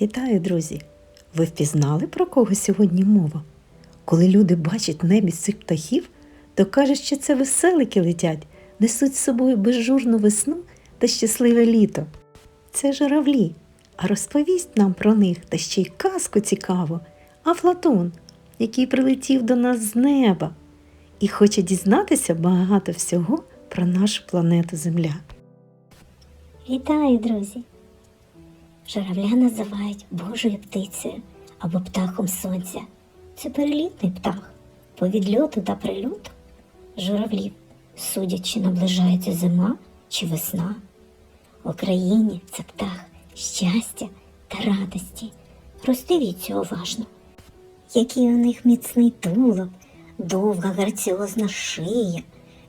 Вітаю, друзі! Ви впізнали, про кого сьогодні мова? Коли люди бачать небі цих птахів, то кажуть, що це веселики летять, несуть з собою безжурну весну та щасливе літо. Це журавлі, а розповість нам про них та ще й казку цікаву, Афлатон, який прилетів до нас з неба і хоче дізнатися багато всього про нашу планету Земля. Вітаю, друзі! Журавля називають Божою птицею або птахом сонця. Це перелітний птах. По відльоту та прильоту журавлів, судять, чи наближається зима чи весна. В Україні це птах щастя та радості. Роздивіться уважно, який у них міцний тулуб, довга граціозна шия,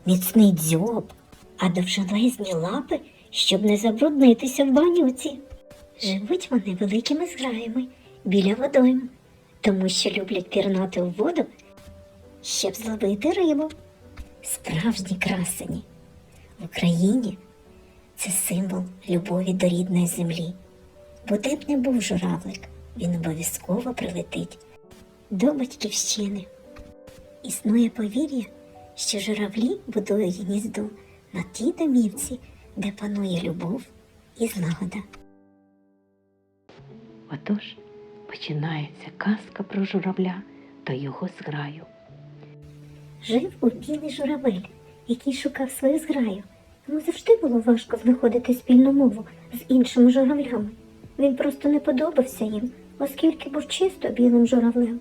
міцний дзьоб, а довжелезні лапи, щоб не забруднитися в банюці. Живуть вони великими зграями біля водойм, тому що люблять пірнати у воду, щоб зловити рибу. Справжні красені. В Україні це символ любові до рідної землі. Бо де б не був журавлик, він обов'язково прилетить до батьківщини. Існує повір'я, що журавлі будують гніздо на тій домівці, де панує любов і злагода. Отож починається казка про журавля та його зграю. Жив у білий журавель, який шукав свою зграю. Йому завжди було важко знаходити спільну мову з іншими журавлями. Він просто не подобався їм, оскільки був чисто білим журавлем.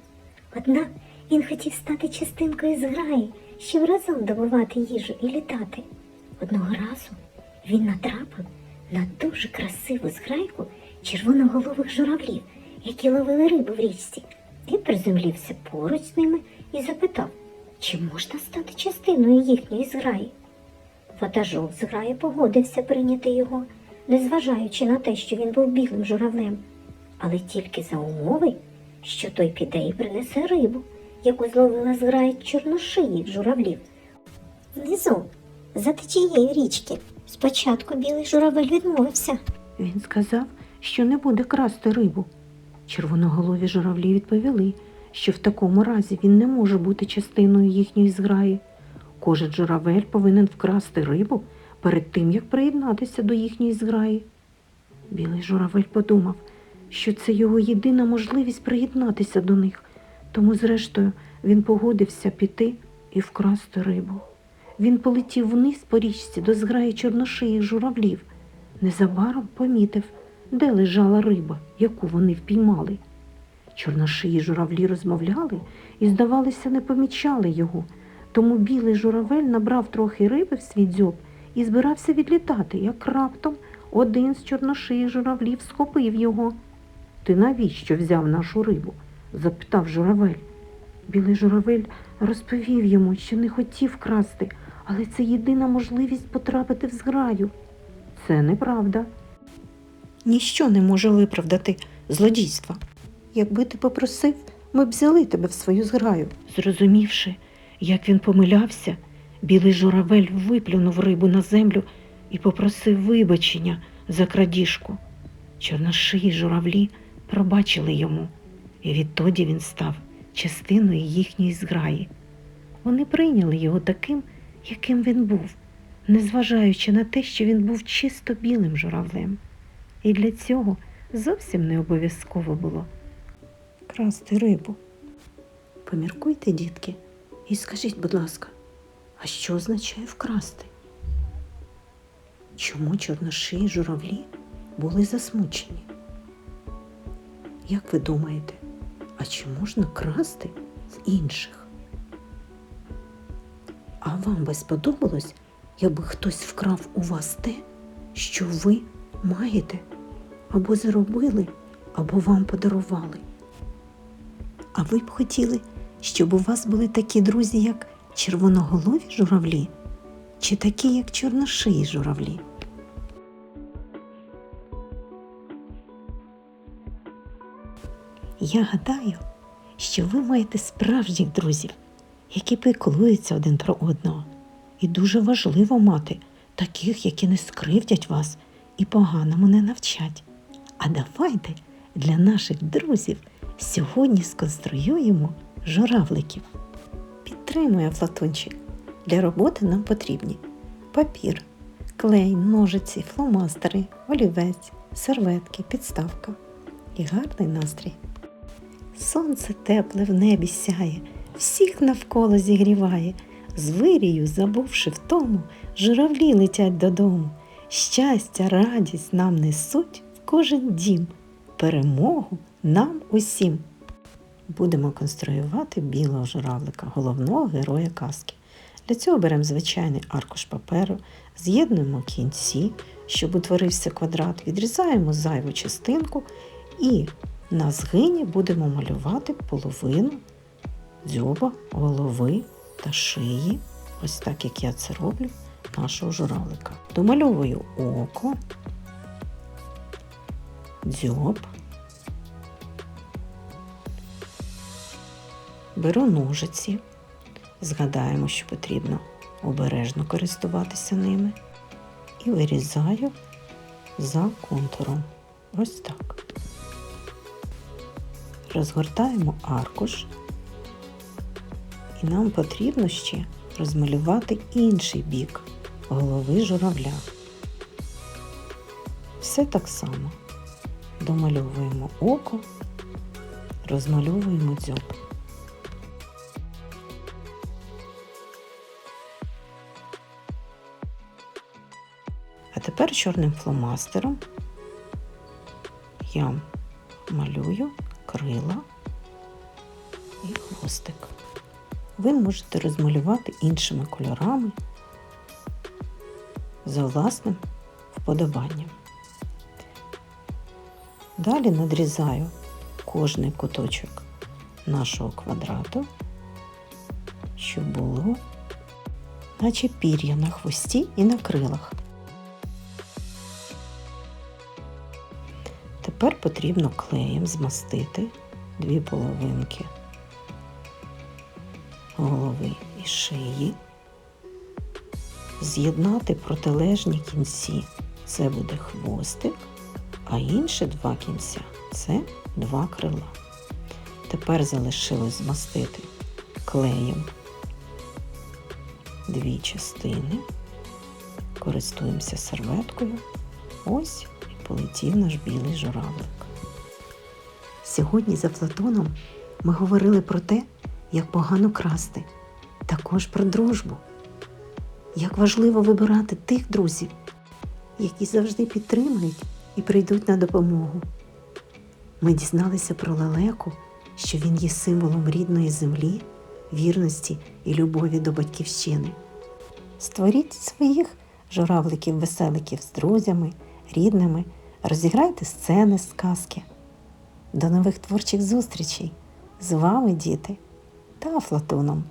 Однак він хотів стати частинкою зграї, щоб разом добувати їжу і літати. Одного разу він натрапив на дуже красиву зграйку червоноголових журавлів, які ловили рибу в річці. Він приземлився поруч з ними і запитав, чи можна стати частиною їхньої зграї. Ватажок зграї погодився прийняти його, незважаючи на те, що він був білим журавлем, але тільки за умови, що той піде і принесе рибу, яку зловила зграя чорношиїх журавлів. Внизу, за течією річки, спочатку білий журавель відмовився. Він сказав, що не буде красти рибу. Червоноголові журавлі відповіли, що в такому разі він не може бути частиною їхньої зграї. Кожен журавель повинен вкрасти рибу перед тим, як приєднатися до їхньої зграї. Білий журавель подумав, що це його єдина можливість приєднатися до них, тому, зрештою, він погодився піти і вкрасти рибу. Він полетів вниз по річці до зграї чорношиїх журавлів. Незабаром помітив, де лежала риба, яку вони впіймали. Чорношиї журавлі розмовляли і, здавалося, не помічали його, тому білий журавель набрав трохи риби в свій дзьоб і збирався відлітати, як раптом один з чорношиїх журавлів схопив його. Ти навіщо взяв нашу рибу? запитав журавель. Білий журавель розповів йому, що не хотів красти, але це єдина можливість потрапити в зграю. Це неправда. Ніщо не може виправдати злодійства. Якби ти попросив, ми б взяли тебе в свою зграю. Зрозумівши, як він помилявся, білий журавель виплюнув рибу на землю і попросив вибачення за крадіжку. Чорношиї журавлі пробачили йому, і відтоді він став частиною їхньої зграї. Вони прийняли його таким, яким він був, незважаючи на те, що він був чисто білим журавлем. І для цього зовсім не обов'язково було красти рибу. Поміркуйте, дітки, і скажіть, будь ласка, а що означає вкрасти? Чому чорношиї журавлі були засмучені? Як ви думаєте, а чи можна красти з інших? А вам би сподобалось, якби хтось вкрав у вас те, що ви маєте, або заробили, або вам подарували? А ви б хотіли, щоб у вас були такі друзі, як червоноголові журавлі, чи такі, як чорношиї журавлі? Я гадаю, що ви маєте справжніх друзів, які піклуються один про одного. І дуже важливо мати таких, які не скривдять вас і поганому не навчать. А давайте для наших друзів сьогодні сконструюємо журавликів. Підтримує Флатончик. Для роботи нам потрібні папір, клей, ножиці, фломастери, олівець, серветки, підставка і гарний настрій. Сонце тепле в небі сяє, всіх навколо зігріває. З вирію, забувши втому, журавлі летять додому. Щастя, радість нам несуть в кожен дім, перемогу нам усім. Будемо конструювати білого журавлика, головного героя казки. Для цього беремо звичайний аркуш паперу, з'єднуємо кінці, щоб утворився квадрат, відрізаємо зайву частинку і на згині будемо малювати половину дзьоба, голови та шиї, ось так як я це роблю, нашого журавлика. Домальовую око, дзьоб, беру ножиці, згадаємо, що потрібно обережно користуватися ними, і вирізаю за контуром. Ось так. Розгортаємо аркуш. І нам потрібно ще розмалювати інший бік голови журавля. Все так само. Домальовуємо око, розмальовуємо дзьоб. А тепер чорним фломастером я малюю крила і хвостик ви можете розмалювати іншими кольорами за власним вподобанням. Далі надрізаю кожний куточок нашого квадрату, щоб було наче пір'я на хвості і на крилах. Тепер потрібно клеєм змастити дві половинки голови і шиї, з'єднати протилежні кінці. Це буде хвостик, а інші два кінця це два крила. Тепер залишилось змастити клеєм дві частини, користуємося серветкою. Ось і полетів наш білий журавлик. Сьогодні за Платоном ми говорили про те, як погано красти, також про дружбу. Як важливо вибирати тих друзів, які завжди підтримують і прийдуть на допомогу. Ми дізналися про лелеку, що він є символом рідної землі, вірності і любові до батьківщини. Створіть своїх журавликів-веселиків з друзями, рідними, розіграйте сцени з сказки. До нових творчих зустрічей! З вами, діти! та Афлатоном.